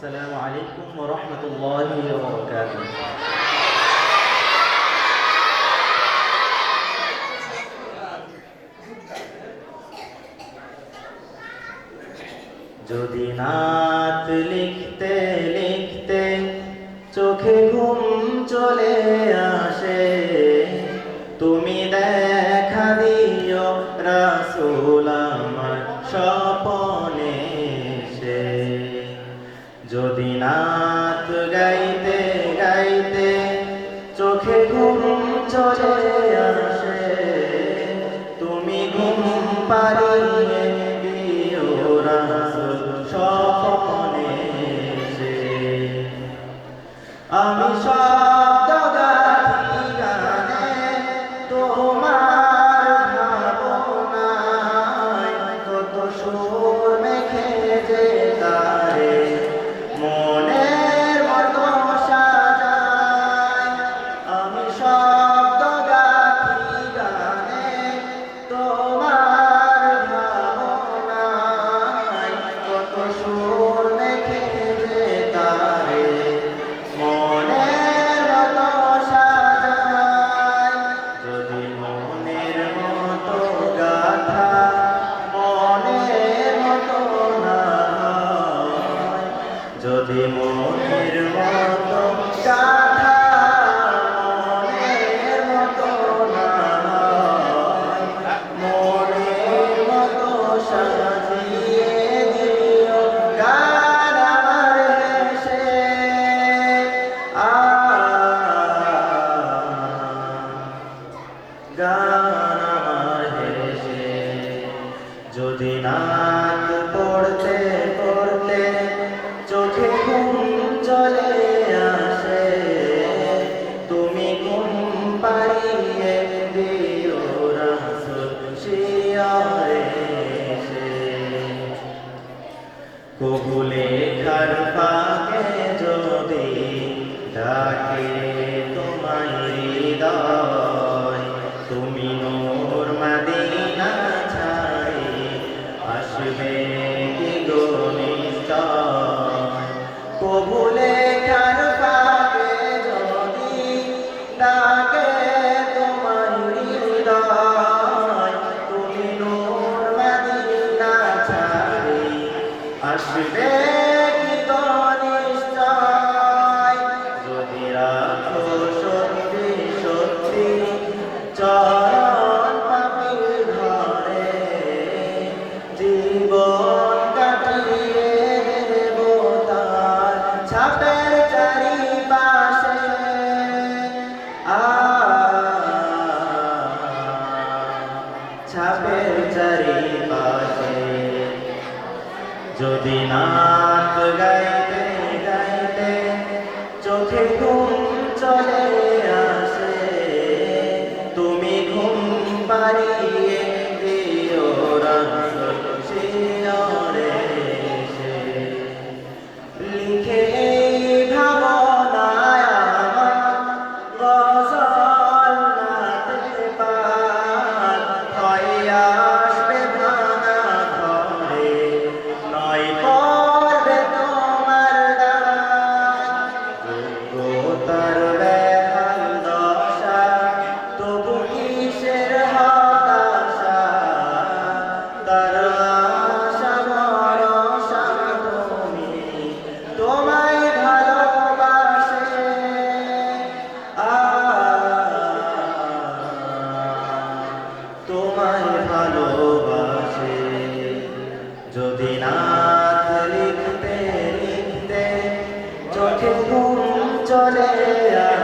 السلام عليكم ورحمة الله وبركاته যদি নাত লিখতে লিখতে চোখে ঘুম চলে আসে তুমি যদি নাত গাইতে গাইতে চোখে ঘুম চলে আসে, তুমি ঘুম পারি দিও রাসুল আমি সব মনের মতো Amém. যদি নাচ গাইতে গাইতে চোখে ঘুম চলে আসে তুমি ঘুম পাড়িয়ে বলে